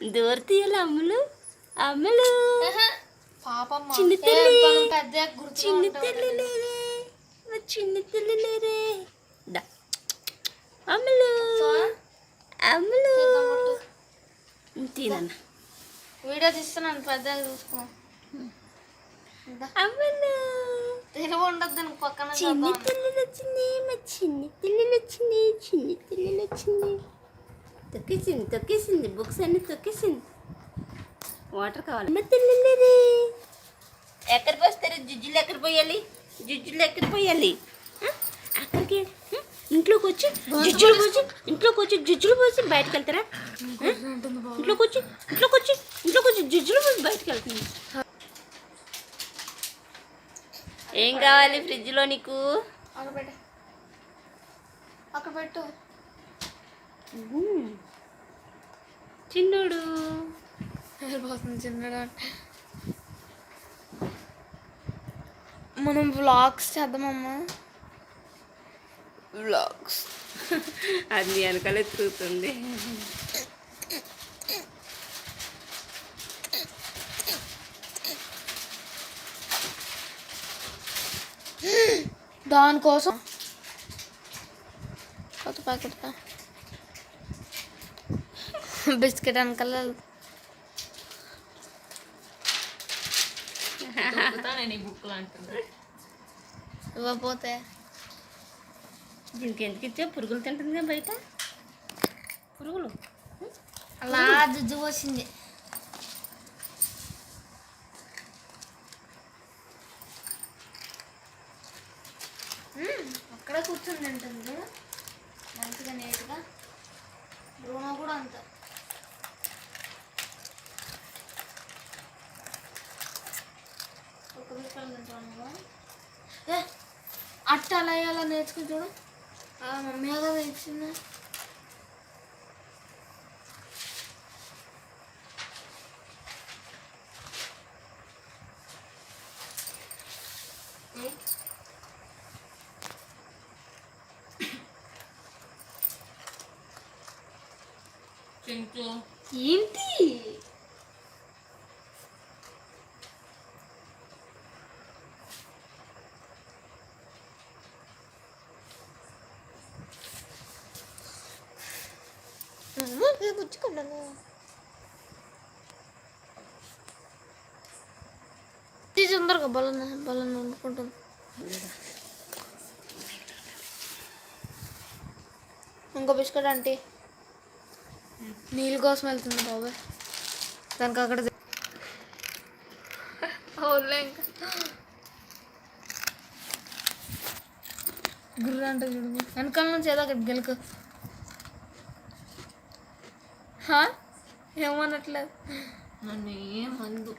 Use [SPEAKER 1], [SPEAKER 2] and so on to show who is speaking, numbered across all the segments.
[SPEAKER 1] దూర తీయాలి అమ్ములు అమ్ములు
[SPEAKER 2] పాపమ్మ
[SPEAKER 1] చిన్న తల్లి. చిన్న తల్లి లేరే. చిన్న తల్లి లేరే. అమ్ములు అమ్ములు తినన్న.
[SPEAKER 2] వీడియో తీస్తున్నాను పెద్దగా చూసుకున్నాం
[SPEAKER 1] అమ్ములు
[SPEAKER 2] దానికి పక్కన
[SPEAKER 1] చిన్ని. పిల్లలు వచ్చింది మా చిన్ని పిల్లలు వచ్చింది చిన్ని పిల్లలు వచ్చింది తొక్కేసింది తొక్కేసింది బుక్స్ అన్ని తొక్కేసింది. వాటర్ కావాలి. ఎక్కడ పోస్తారు జుజ్జులు ఎక్కడ పోయాలి? జుజ్జులు ఎక్కడ పోయాలి? అక్కడికి? ఇంట్లోకి వచ్చి జుజ్జులు పోసి ఇంట్లోకి వచ్చి జుజ్జులు పోసి బయటకు వెళ్తారా? ఇంట్లోకి వచ్చి ఇంట్లోకి వచ్చి ఇంట్లోకి వచ్చి జుజ్జులు పోసి బయటకు వెళ్తుంది. ఏం కావాలి ఫ్రిడ్జ్లో నీకు?
[SPEAKER 2] అక్కడ పెట్టు. అక్కడ పెట్టు.
[SPEAKER 1] చిన్నోడు.
[SPEAKER 2] వెళ్ళిపోతుంది చిన్నగా మనం వ్లాగ్స్ చేద్దామమ్మా. వ్లాగ్స్.
[SPEAKER 1] అది వెనకాల ఎత్తుకుతుంది.
[SPEAKER 2] దానికోసం. కొత్త ప్యాకెట్ బిస్కెట్ వెనకాల ఇవ్వకపోతే.
[SPEAKER 1] దీనికి ఎందుకు ఇచ్చా? పురుగులు తింటుందిగా బయట. పురుగులు?
[SPEAKER 2] అలా జుజ్జు పోసింది. అక్కడే కూర్చొని తింటుంది. మంచిగా నీట్గా. బ్రూనో కూడా అంత ఒక బిస్కెట్ తింటాను నువ్వు. ఏ అట్ట అలా నేర్చుకుని చూడు. మమ్మీ కదా ఇచ్చింది ఏంటి? పుచ్చుకున్నాను తొందరగా బలం బలం వండుకుంటుంది ఇంకో బిస్కెట్ అంటే నీళ్ళ కోసం వెళ్తుంది బాబాయ్ దానికి అక్కడ గుర్రంట చూడు వెనకాల నుంచి ఏదో అక్కడ గెలుకు హా? ఏమనట్లేదు.
[SPEAKER 1] నన్ను ఏమందు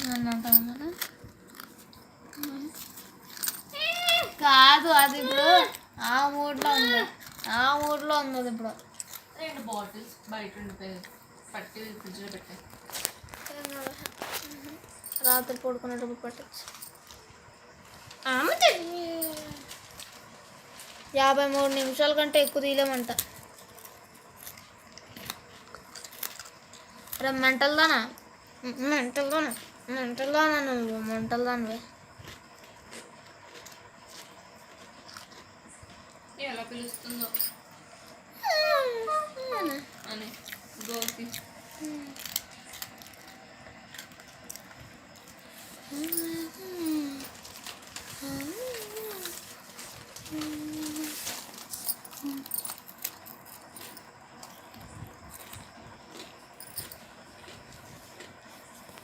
[SPEAKER 2] నన్ను కాదు అది ఇప్పుడు ఆ మూడ్లో ఉంది. ఆ మూడ్లో ఉంది అది ఇప్పుడు.
[SPEAKER 1] రెండు బాటిల్స్ బయట ఉండిపోయాయి పట్టి ఫ్రిడ్జ్లో పెట్టాయి
[SPEAKER 2] రాత్రి పడుకునేటప్పుడు పట్టచ్చు యాభై మూడు నిమిషాల కంటే ఎక్కువ తీయలేమంట. రే మెంటల్ దానా మెంటల్ దానా మెంటల్ దానా నువ్వు? మెంటల్ దానివే
[SPEAKER 1] ఎలా పిలుస్తుందో? అని గోకి